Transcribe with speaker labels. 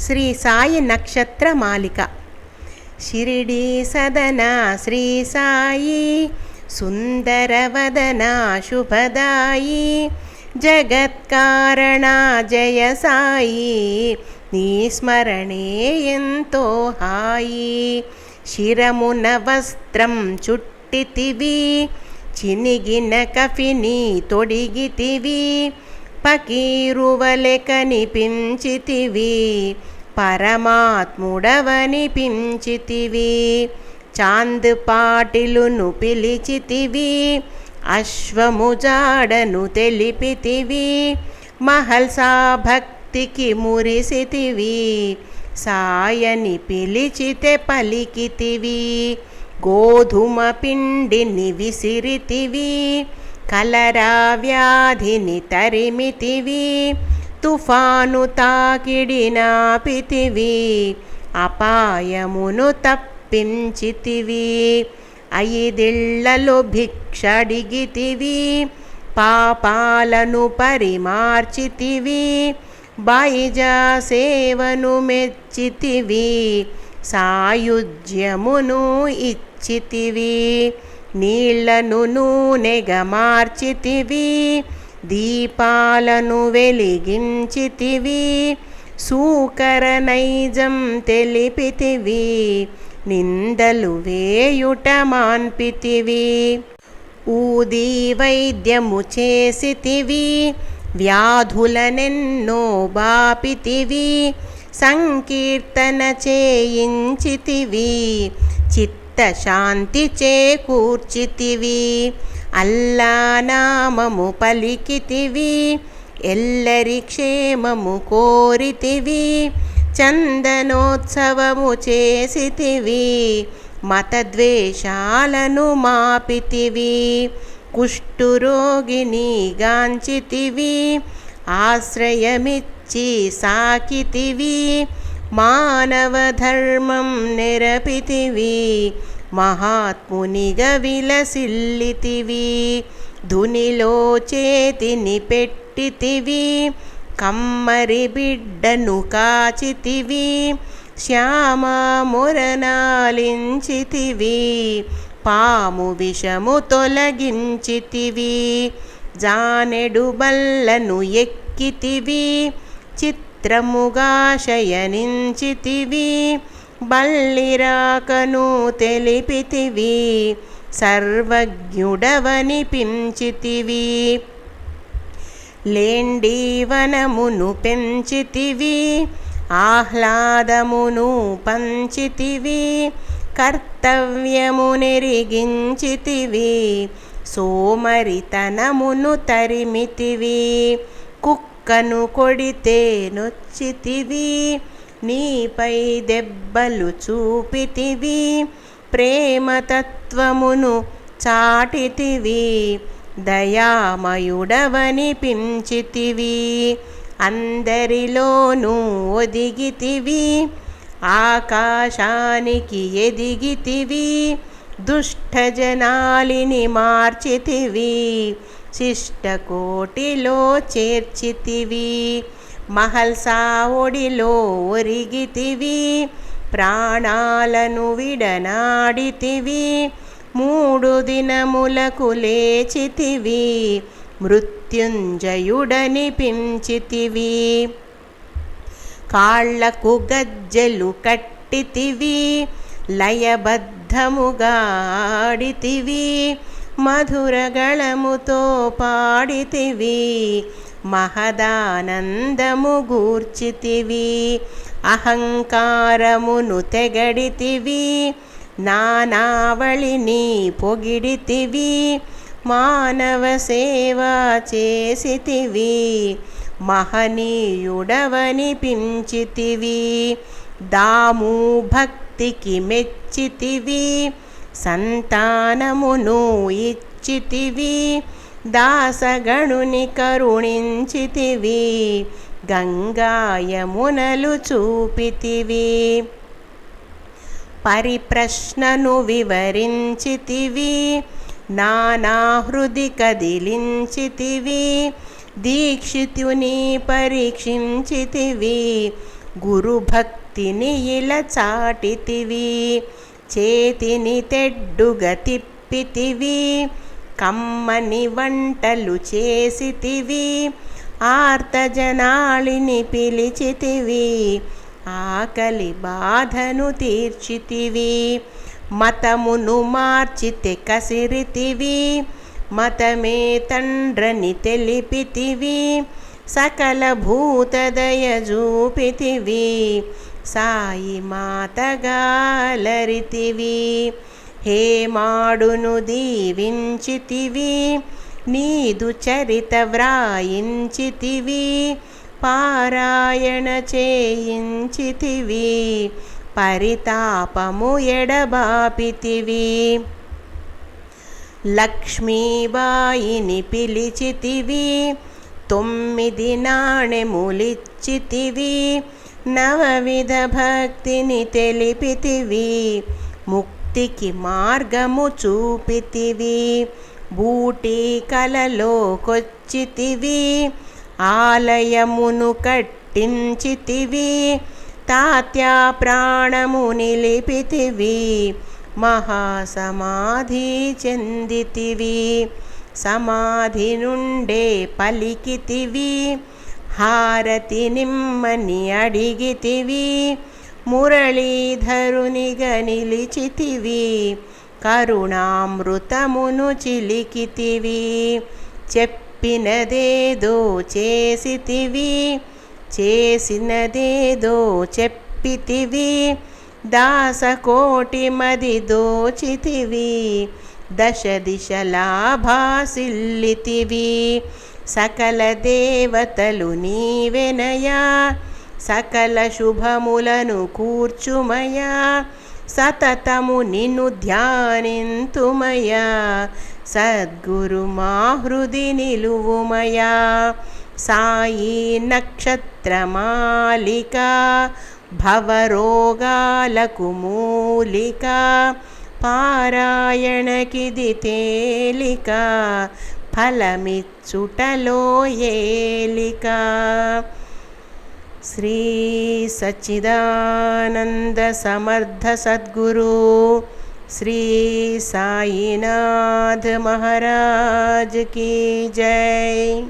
Speaker 1: శ్రీ సాయి నక్షత్ర మాలిక. షిరిడి సదన శ్రీ సాయి సుందరవదన శుభదాయి జగత్కారణ జయ సాయి నీ స్మరణే ఎంతో హాయి. శిరమున వస్త్రం చుట్టితివి చినిగిన కఫిని తొడిగితివి పకీరువలె కనిపించితివి పరమాత్ముడవనిపించితివి చాంద్ పాటిలును పిలిచితివి అశ్వము జాడను తెలిపితివి మహల్సా భక్తికి మురిసితివి సాయని పిలిచితే పలికితివి గోధుమ పిండిని విసిరితివి కలరా వ్యాధిని తరిమితివి తుఫాను తాకిడినా పితివి అపాయమును తప్పించితివి ఐదిళ్ళలో భిక్షడిగితివి పాపాలను పరిమార్చితివి బైజా సేవను మెచ్చితివి సాయుధ్యమును ఇచ్చితివి. నీళ్ళను నూనెగా మార్చితివి దీపాలను వెలిగించితివి సూకర నైజం తెలిపితివి నిందలు వేయుట మాన్పితివి. ఊది వైద్యము చేసితివి వ్యాధులనెన్నో బాపితివి సంకీర్తన చేయించితివి. చిత్తశాంతి చేకూర్చితివి. అల్లా నామము పలికితివి. ఎల్లరి క్షేమము కోరితివి. చందనోత్సవము చేసితివి. మతద్వేషాలను మాపితివి. కుష్ఠురోగిని గాంచితివి. ఆశ్రయమిచ్చి సాకితివి. మానవధర్మం నిరపితివి నెరపితివి మహాత్మునిగా విలసిల్లితివి ధునిలో చేతిని పెట్టితివి కమ్మరి బిడ్డను కాచితివి శ్యామ మురనాలించితివి పాము విషము తొలగించితివి జానెడు బల్లను ఎక్కితివి చిత్రముగా శయనించితివి బల్లిరాకను తెలిపితివి సర్వజ్ఞుడవని పించితివి. లేండీవనమును పెంచితివి ఆహ్లాదమును పంచితివి కర్తవ్యము నెరిగించితివి సోమరితనమును తరిమితివి కను కొడితే నొచ్చితివి నీపై దెబ్బలు చూపితివి ప్రేమతత్వమును చాటితివి దయామయుడవనిపించితివి అందరిలోనూ ఒదిగితివి ఆకాశానికి ఎదిగితివి దుష్టజనాలిని మార్చితివి శిష్టకోటిలో చేర్చితివి మహల్సా ఒడిలో ఒరిగితివి ప్రాణాలను విడనాడితివి మూడు దినములకు లేచితివి మృత్యుంజయుడని పించితివి. కాళ్ళకు గజ్జెలు కట్టితివి లయబద్ధముగా ఆడితివి మధురగళముతో పాడితివి మహదానందము గూర్చితివి అహంకారమును తెగడితివి నానావళిని పొగిడితివి మానవ సేవ చేసితివి మహనీయుడవని పించితివి దాము భక్తికి మెచ్చితివి సంతానమును ఇచ్చితివి దాసగణుని కరుణించితివి గంగాయమునలు చూపితివి. పరిప్రశ్నను వివరించితివి నానాహృది కదిలించితివి దీక్షితుని పరీక్షించితివి గురుభక్తిని ఇలా చాటితివి. చేతిని తెడ్డుగా తిప్పితివి కమ్మని వంటలు చేసితివి ఆర్తజనాళిని పిలిచితివి ఆకలి బాధను తీర్చితివి మతమును మార్చితే కసిరితివి మతమే తండ్రని తెలిపితివి సకల భూతదయ చూపితివి సాయి మాతగాలరితివి హే మాడును దీవించితివి నీదు చరిత వ్రాయించితివి పారాయణ చేయించితివి పరితాపము ఎడబాపితివి. లక్ష్మీబాయిని పిలిచితివి తొమ్మిది నాణెములిచ్చితివి నవవిధ భక్తిని తెలిపితివి ముక్తికి మార్గము చూపితివి బూటి కలలోకొచ్చితివి ఆలయమును కట్టించితివి తాత్యా ప్రాణము నిలిపితివి మహాసమాధి చెందితివి సమాధి నుండే పలికితివి హారతి నిమ్మని అడిగితివి మురళీధరునిగ నిలిచితివి కరుణామృతమును చిలికితివి చెప్పినదేదో చేసితివి చేసినదేదో చెప్పితివి దాసకోటి మది దోచితివి దశ దిశలా భాసిల్లితివి సకల దేవతలు నీవెనయా సకల శుభములను కూర్చుమయా సతతము నిన్ను ధ్యానింతుమయా సద్గురు మా హృది నిలువుమయా సాయి నక్షత్రమాలిక భవరోగాలకు మూలిక పారాయణకిది తేలిక ఫలమిచ్చుటలో ఏలిక శ్రీ సచ్చిదానంద సమర్థ సద్గురు శ్రీ సాయినాథ్ మహారాజ్ की जय